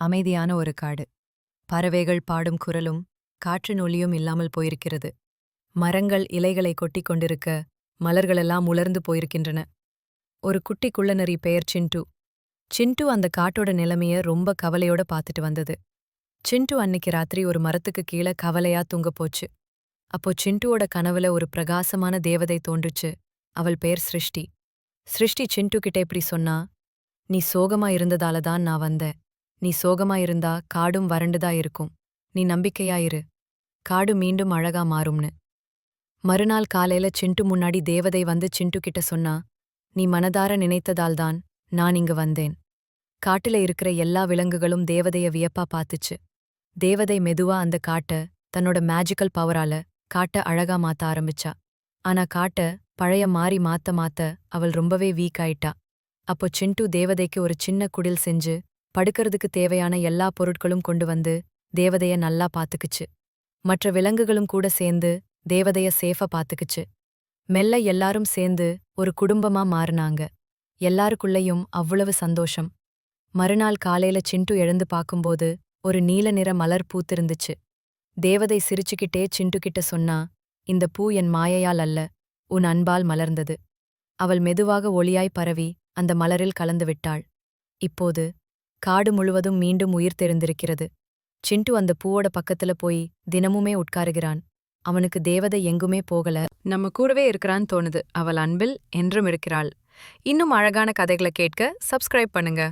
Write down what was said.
அமைதியான ஒரு காடு. பறவைகள் பாடும் குரலும் காற்றின் ஒலியும் இல்லாமல் போயிருக்கிறது. மரங்கள் இலைகளை கொட்டி கொண்டிருக்க மலர்களெல்லாம் உலர்ந்து போயிருக்கின்றன. ஒரு குட்டி குள்ளநரி பெயர் சிண்டு. சிண்டு அந்த காட்டோட நிலைமைய ரொம்ப கவலையோட பார்த்துட்டு வந்தது. சிண்டு அன்னைக்கு ராத்திரி ஒரு மரத்துக்கு கீழே கவலையா தூங்கப் போச்சு. அப்போ சிண்டுவோட கனவுல ஒரு பிரகாசமான தேவதை தோன்றுச்சு. அவள் பெயர் சிருஷ்டி. சிருஷ்டி சிண்டு கிட்ட இப்படி சொன்னா நீ சோகமா இருந்ததால தான் நான் வந்தேன். நீ சோகமா இருந்தா காடும் வறண்டுதா இருக்கும் நீ நம்பிக்கையா இரு காடு மீண்டும் அழகா மாறும்னு. மறுநாள் காலையில சிண்டு முன்னாடி தேவதை வந்து சிண்டு கிட்ட சொன்னா நீ மனதார நினைத்ததால்தான் நான் இங்கு வந்தேன். காட்டுல இருக்கிற எல்லா விலங்குகளும் தேவதைய வியப்பா பாத்துச்சு. தேவதை மெதுவா அந்த காட்ட தன்னோட மேஜிக்கல் பவரால காட்ட அழகா மாத்த ஆரம்பிச்சா. ஆனா காட்ட பழைய மாறி மாத்த மாத்த அவள் ரொம்பவே வீக் ஆயிட்டா. அப்போ சிண்டு தேவதைக்கு ஒரு சின்ன குடில் செஞ்சு படுக்கிறதுக்கு தேவையான எல்லா பொருட்களும் கொண்டு வந்து தேவதைய நல்லா பாத்துக்குச்சு மற்ற விலங்குகளும் கூட சேர்ந்து தேவதைய சேஃபா பாத்துக்குச்சு மெல்ல எல்லாரும் சேர்ந்து ஒரு குடும்பமா மாறுனாங்க. எல்லாருக்குள்ளேயும் அவ்வளவு சந்தோஷம். மறுநாள் காலையில சிண்டு எழுந்து பார்க்கும்போது ஒரு நீல நிற மலர் பூத்திருந்துச்சு. தேவதை சிரிச்சுக்கிட்டே சிண்டு கிட்ட சொன்னா இந்த பூ என் மாயையால் அல்ல உன் அன்பால் மலர்ந்தது. அவள் மெதுவாக ஒளியாய் பரவி அந்த மலரில் கலந்து விட்டாள். இப்போது காடு முழுவதும் மீண்டும் உயிர் தெரிந்திருக்கிறது. சிண்டு அந்த பூவோட பக்கத்துல போய் தினமுமே உட்காருகிறான். அவனுக்கு தேவதை எங்குமே போகல. நம்ம கூடவே இருக்கிறான்னு தோணுது. அவள் அன்பில் என்றும் இருக்கிறாள். இன்னும் அழகான கதைகளை கேட்க சப்ஸ்கிரைப் பண்ணுங்க.